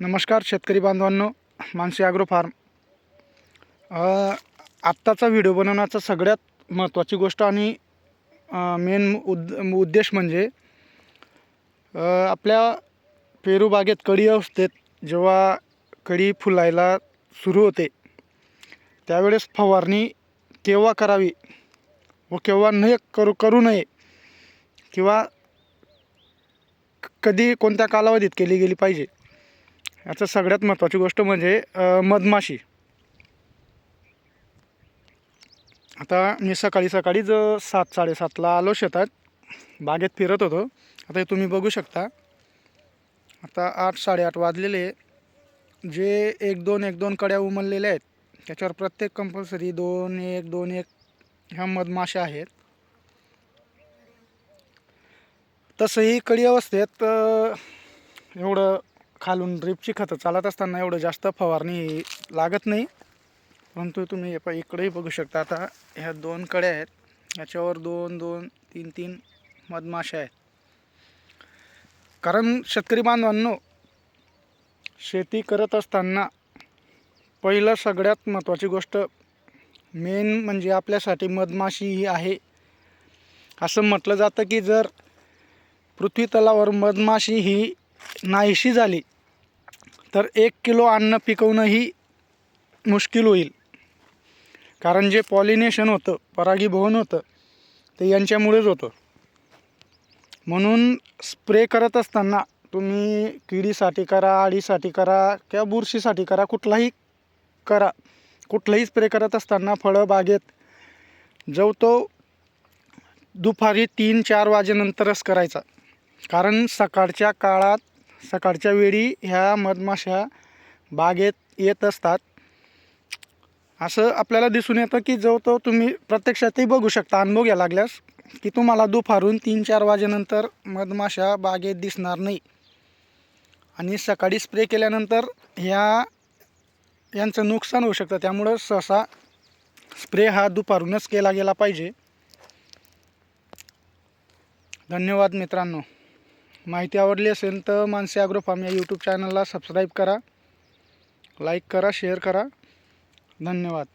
नमस्कार शेतकरी बांधवांनो मानसी ॲग्रो फार्म आत्ताचा व्हिडिओ बनवण्याचा सगळ्यात महत्त्वाची गोष्ट आणि मेन उद् उद्देश म्हणजे आपल्या पेरू बागेत कळी अवस्थेत जेव्हा कडी फुलायला सुरू होते त्यावेळेस फवारणी केव्हा करावी व केव्हा न करू करू नये किंवा कधी कोणत्या कालावधीत केली गेली पाहिजे? याचं सगळ्यात महत्त्वाची गोष्ट म्हणजे मधमाशी. आता मी सकाळी सकाळीच सात साडेसातला आलो शेतात. बागेत फिरत होतो. आता हे तुम्ही बघू शकता. आता आठ साडेआठ वाजलेले जे एक दोन एक दोन कड्या उमललेल्या आहेत. त्याच्यावर प्रत्येक कंपल्सरी दोन एक दोन एक ह्या मधमाशा आहेत. तसंही कडी अवस्थेत एवढं खालून ड्रिपची खतं चालत असताना एवढं जास्त फवारणी लागत नाही. परंतु तुम्ही हे इकडेही बघू शकता आता ह्या दोन कड्या आहेत. याच्यावर दोन दोन तीन तीन मधमाशा आहेत. कारण शेतकरी बांधवांनो शेती करत असताना पहिलं सगळ्यात महत्त्वाची गोष्ट मेन म्हणजे आपल्यासाठी मधमाशी ही आहे. असं म्हटलं जातं की जर पृथ्वी तलावर मधमाशी ही नाहीशी झाली तर एक किलो अन्न पिकवणंही मुश्किल होईल. कारण जे पॉलिनेशन होतं परागीभवन होतं ते यांच्यामुळेच होतं. म्हणून स्प्रे करत असताना तुम्ही किडीसाठी करा आळीसाठी करा किंवा बुरशीसाठी करा कुठलाही करा कुठलाही स्प्रे करत असताना फळं बागेत जो तो दुपारी तीन चार वाजेनंतरच करायचा. कारण सकाळच्या काळात सकाळच्या वेळी ह्या मधमाशा बागेत येत असतात. असं आपल्याला दिसून येतं की जो तो तुम्ही प्रत्यक्षातही बघू शकता अनुभव घ्या लागल्यास की तुम्हाला दुपारून तीन चार वाजेनंतर मधमाशा बागेत दिसणार नाही. आणि सकाळी स्प्रे केल्यानंतर ह्या यांचं नुकसान होऊ शकतं. त्यामुळं सहसा स्प्रे हा दुपारूनच केला गेला पाहिजे. धन्यवाद मित्रांनो. माहिती आवडली असेल तर मानसी ॲग्रो फार्म या यूट्यूब चॅनलला सबस्क्राईब करा लाईक करा शेअर करा. धन्यवाद.